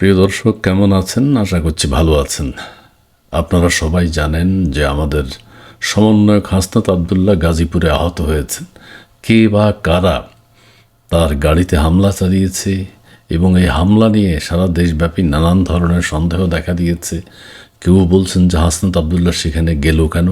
প্রিয় দর্শক, কেমন আছেন? আশা করছি ভালো আছেন। আপনারা সবাই জানেন যে আমাদের সমন্বয়ক হাসনাত আবদুল্লাহ গাজীপুরে আহত হয়েছেন। কে বা কারা তার গাড়িতে হামলা চালিয়েছে এবং এই হামলা নিয়ে সারা দেশব্যাপী নানান ধরনের সন্দেহ দেখা দিয়েছে। কেউ বলছেন যে হাসনাত আবদুল্লাহ সেখানে গেল কেন?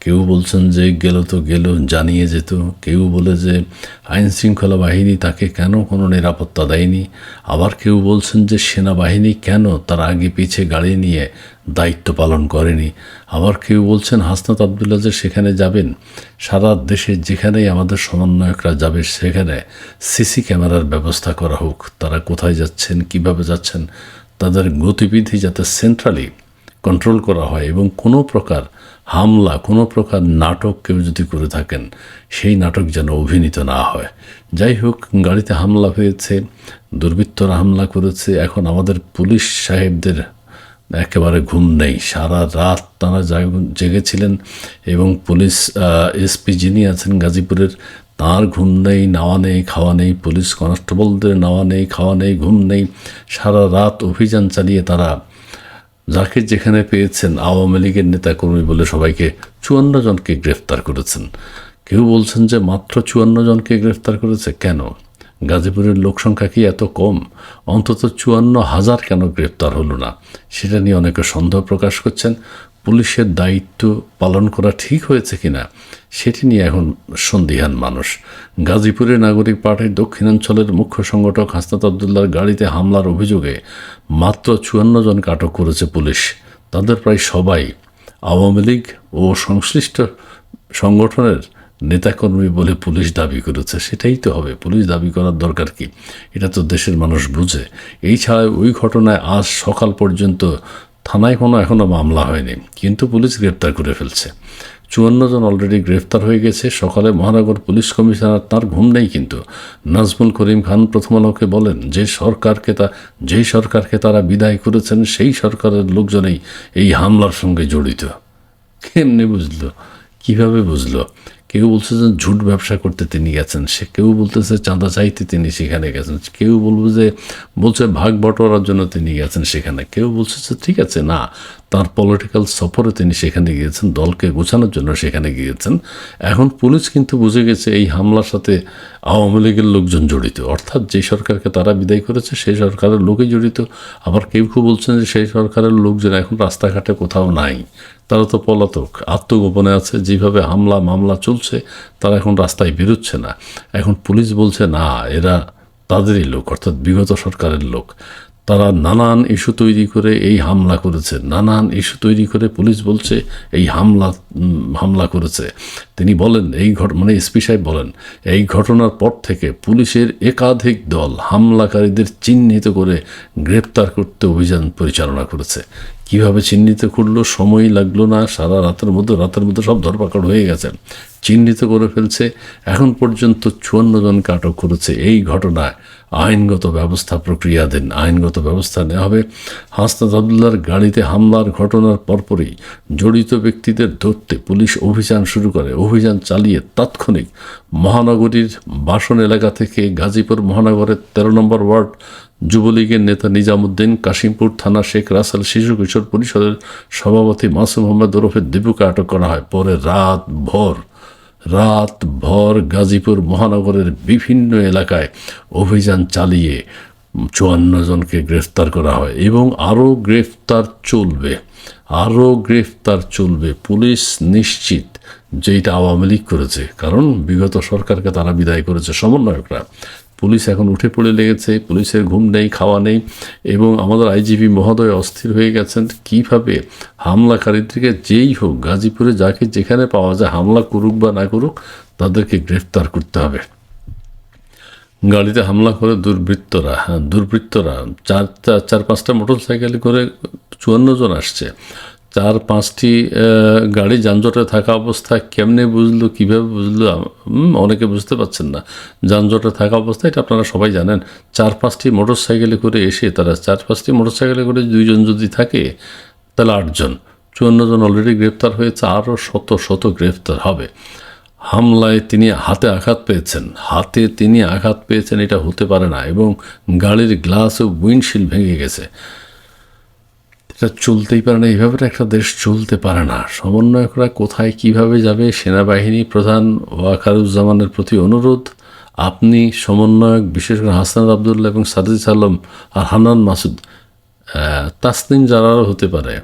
কেউ বলছেন যে গেল তো গেল, জানিয়ে যেত। কেউ বলে যে আইন শৃঙ্খলা বাহিনী তাকে কেন কোনো নিরাপত্তা দেয়নি? আবার কেউ বলছেন যে সেনাবাহিনী কেন তার আগে পিছে গাড়ি নিয়ে দায়িত্ব পালন করেনি? আবার কেউ বলছেন হাসনাত আবদুল্লাহ যে সেখানে যাবেন। সারা দেশে যেখানেই আমাদের সমন্বয়করা যাবে, সেখানে সিসি ক্যামেরার ব্যবস্থা করা হোক। তারা কোথায় যাচ্ছেন, কীভাবে যাচ্ছেন, তাদের গতিবিধি যাতে সেন্ট্রালি কন্ট্রোল করা হয় এবং কোনো প্রকার হামলা, কোনো প্রকার নাটক কেউ যদি করে থাকেন, সেই নাটক যেন অভিনীত না হয়। যাই হোক, গাড়িতে হামলা হয়েছে, দুর্বৃত্তরা হামলা করেছে, এখন আমাদের পুলিশ সাহেবদের একেবারে ঘুম নেই। সারা রাত তারা জাগ- জেগেছিলেন এবং পুলিশ এসপি যিনি আছেন গাজীপুরের, তার ঘুম নেই, নাওয়া নেই, খাওয়া নেই, পুলিশ কনস্টেবলদের নাওয়া নেই, খাওয়া নেই, ঘুম নেই। সারা রাত অভিযান চালিয়ে তারা যাকে যেখানে পেয়েছেন আওয়ামী লীগের নেতাকর্মী বলে সবাইকে চুয়ান্ন জনকে গ্রেফতার করেছেন। কেউ বলছেন যে মাত্র চুয়ান্ন জনকে গ্রেফতার করেছে। কেন? গাজীপুরের লোক সংখ্যা কি এত কম? অন্তত চুয়ান্ন হাজার কেন গ্রেফতার হলো না? সেটা নিয়ে অনেকে সন্দেহ প্রকাশ করছেন। পুলিশের দায়িত্ব পালন করা ঠিক হয়েছে কিনা, সেটি নিয়ে এখন সন্দিহান মানুষ। গাজীপুরের নাগরিক পার্টির দক্ষিণাঞ্চলের মুখ্য সংগঠক হাসনাত আবদুল্লার গাড়িতে হামলার অভিযোগে মাত্র চুয়ান্ন জনকে আটক করেছে পুলিশ। তাদের প্রায় সবাই আওয়ামী লীগ ও সংশ্লিষ্ট সংগঠনের নেতাকর্মী বলে পুলিশ দাবি করেছে। সেটাই তো হবে, পুলিশ দাবি করার দরকার কি? এটা তো দেশের মানুষ বুঝে। এই ছাড়া ওই ঘটনায় আজ সকাল পর্যন্ত থানায় কোনো এখনও মামলা হয়নি, কিন্তু পুলিশ গ্রেপ্তার করে ফেলছে। চুয়ান্ন জন অলরেডি গ্রেফতার হয়ে গেছে। সকালে মহানগর পুলিশ কমিশনার তার ঘুম নেই কিন্তু। নাজমুল করিম খান প্রথম আলোকে বলেন, যে সরকারকে তা যেই সরকারকে তারা বিদায় করেছেন, সেই সরকারের লোকজনেই এই হামলার সঙ্গে জড়িত। কেমনে বুঝলো? কীভাবে বুঝলো? কেউ বলছে যে ঝুট ব্যবসা করতে তিনি গেছেন, সে কেউ বলতেছে চাঁদা চাইতে তিনি সেখানে গেছেন, কেউ বলব যে বলছে ভাগ বটোয়ারার জন্য তিনি গেছেন সেখানে, কেউ বলছে যে ঠিক আছে, না, তার পলিটিক্যাল সফরে তিনি সেখানে গিয়েছেন, দলকে গোছানোর জন্য সেখানে গিয়েছেন। এখন পুলিশ কিন্তু বুঝে গেছে এই হামলার সাথে আওয়ামী লীগের লোকজন জড়িত। অর্থাৎ যে সরকারকে তারা বিদায় করেছে সেই সরকারের লোকই জড়িত। আবার কেউ কেউ বলছেন যে সেই সরকারের লোকজন এখন রাস্তাঘাটে কোথাও নাই। তারা তো পলাতক, আত্মগোপনে আছে। যেভাবে হামলা, মামলা চলছে, তারা এখন রাস্তায় বেরোচ্ছে না। এখন পুলিশ বলছে, না, এরা তাদেরই লোক, অর্থাৎ বিগত সরকারের লোক। তারা নানান ইস্যু তৈরি করে এই হামলা করেছে। নানান ইস্যু তৈরি করে পুলিশ বলছে, এই হামলা হামলা করেছে। তিনি বলেন, এই ঘট মানে এসপি সাহেব বলেন, এই ঘটনার পর থেকে পুলিশের একাধিক দল হামলাকারীদের চিহ্নিত করে গ্রেপ্তার করতে অভিযান পরিচালনা করেছে। কীভাবে চিহ্নিত করল সময় লাগল না, সারা রাতের মধ্যে রাতের মধ্যে সব ধরপাকড় হয়ে গেছে। চিহ্নিত করে ফেলছে। এখন পর্যন্ত চুয়ান্ন জনকে আটক করেছে। এই ঘটনায় আইনগত ব্যবস্থা প্রক্রিয়াধীন আইনগত ব্যবস্থা নেওয়া হবে। হাসনাত আবদুল্লার গাড়িতে হামলার ঘটনার পরপরই জড়িত ব্যক্তিদের ধরতে পুলিশ অভিযান শুরু করে। অভিযান চালিয়ে তাৎক্ষণিক মহানগরীর বাসন এলাকা থেকে গাজীপুর মহানগরের তেরো নম্বর ওয়ার্ড যুবলীগের নেতা নিজামুদ্দিন, কাশিমপুর থানা শেখ রাসেল শিশু কিশোর পরিষদের সভাপতি মাসুম মোহাম্মদ ওরফে দীপুকে আটক করা হয়। পরে রাত ভোর রাত ভর গাজীপুর মহানগরের বিভিন্ন এলাকায় অভিযান চালিয়ে চুয়ান্ন জনকে গ্রেফতার করা হয় এবং আরও গ্রেফতার চলবে, আরও গ্রেফতার চলবে। পুলিশ নিশ্চিত যে এটা আওয়ামী লীগ করেছে, কারণ বিগত সরকারকে তারা বিদায় করেছে সমন্বয়করা। পুলিশ এখন উঠে পড়ে লেগেছে, পুলিশের ঘুম নেই, খাওয়া নেই, এবং আমাদের আইজিপি মহোদয় অস্থির হয়ে গেছেন। কীভাবে হামলাকারীদেরকে যেই হোক, গাজীপুরে যাকে যেখানে পাওয়া যায় হামলা করুক বা না করুক, তাদেরকে গ্রেফতার করতে হবে। গাড়িতে হামলা করে দুর্বৃত্তরা হ্যাঁ দুর্বৃত্তরা চার চার পাঁচটা মোটর সাইকেল করে চুয়ান্ন জন আসছে। চার, পাঁচটি গাড়ি যানজটে থাকা অবস্থায় কেমনে বুঝলো, কীভাবে বুঝলো অনেকে বুঝতে পারছেন না। যানজটে থাকা অবস্থায় এটা আপনারা সবাই জানেন। চার, পাঁচটি মোটর সাইকেলে করে এসে তারা চার, পাঁচটি মোটর সাইকেলে করে দুইজন যদি থাকে, তাহলে আটজন। চুয়ান্ন জন অলরেডি গ্রেপ্তার হয়েছে আরও শত শত গ্রেপ্তার হবে। হামলায় তিনি হাতে আঘাত পেয়েছেন। হাতে তিনি আঘাত পেয়েছেন, এটা হতে পারে না। এবং গাড়ির গ্লাস ও উইন্ডশিল্ড ভেঙে গেছে। এটা চলতেই পারে না, এইভাবে একটা দেশ চলতে পারে না। সমন্বয়করা কোথায় কীভাবে যাবে, সেনাবাহিনী প্রধান ওয়াকারুজ্জামানের প্রতি অনুরোধ। আপনি সমন্বয়ক, বিশেষ করে হাসান আবদুল্লাহ এবং সাদিজ আলম আর হানান মাসুদ তাসনিম যারারও হতে পারে।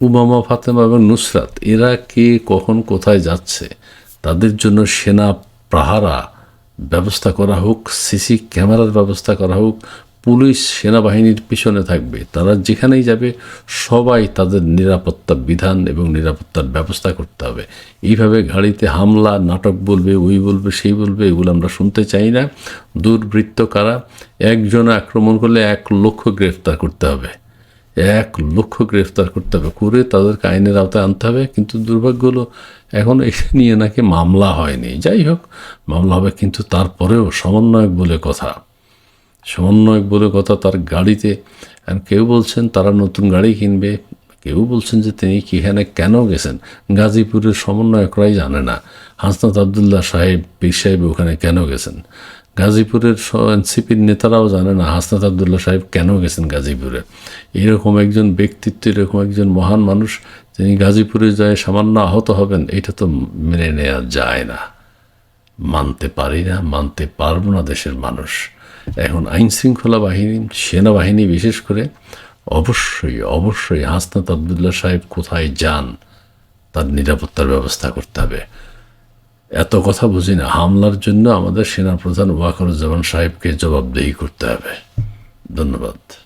উমামা ফাতেমা এবং নুসরাত, এরা কে, কখন, কোথায় যাচ্ছে, তাদের জন্য সেনা পাহারা ব্যবস্থা করা হোক, সিসি ক্যামেরার ব্যবস্থা করা হোক পুলিশ সেনাবাহিনীর পিছনে থাকবে। তারা যেখানেই যাবে, সবাই তাদের নিরাপত্তা বিধান এবং নিরাপত্তার ব্যবস্থা করতে হবে। এইভাবে গাড়িতে হামলা, নাটক বলবে, ওই বলবে, সেই বলবে, এগুলো আমরা শুনতে চাই না। দুর্বৃত্ত কারা? একজন আক্রমণ করলে এক লক্ষ গ্রেফতার করতে হবে। এক লক্ষ গ্রেফতার করতে হবে। করে তাদেরকে আইনের আওতায় আনতে হবে। কিন্তু দুর্ভাগ্য হলো এখন এটা নিয়ে নাকি মামলা হয়নি। যাই হোক, মামলা হবে কিন্তু তারপরেও সমন্বয়ক বলে কথা। সমন্বয়ক বলে কথা তার গাড়িতে কেউ বলছেন তারা নতুন গাড়ি কিনবে, কেউ বলছেন যে তিনি কি এখানে কেন গেছেন, গাজীপুরের সমন্বয়করাই জানে না। হাসনাত আবদুল্লাহ সাহেব, পীর সাহেব ওখানে কেন গেছেন? গাজীপুরের এনসিপির নেতারাও জানে না হাসনাত আবদুল্লাহ সাহেব কেন গেছেন গাজীপুরে। এরকম একজন ব্যক্তিত্ব, এরকম একজন মহান মানুষ, তিনি গাজীপুরে যায় সামান্য আহত হবেন, এটা তো মেনে নেওয়া যায় না। মানতে পারি না, মানতে পারব না দেশের মানুষ। এখন আইন শৃঙ্খলা বাহিনী, সেনাবাহিনী বিশেষ করে, অবশ্যই অবশ্যই হাসনাত আবদুল্লাহ সাহেব কোথায় যান, তার নিরাপত্তার ব্যবস্থা করতে হবে। এত কথা বুঝি না, হামলার জন্য আমাদের সেনাপ্রধান ওয়াকরুজ্জামান সাহেবকে জবাবদেহি করতে হবে। ধন্যবাদ।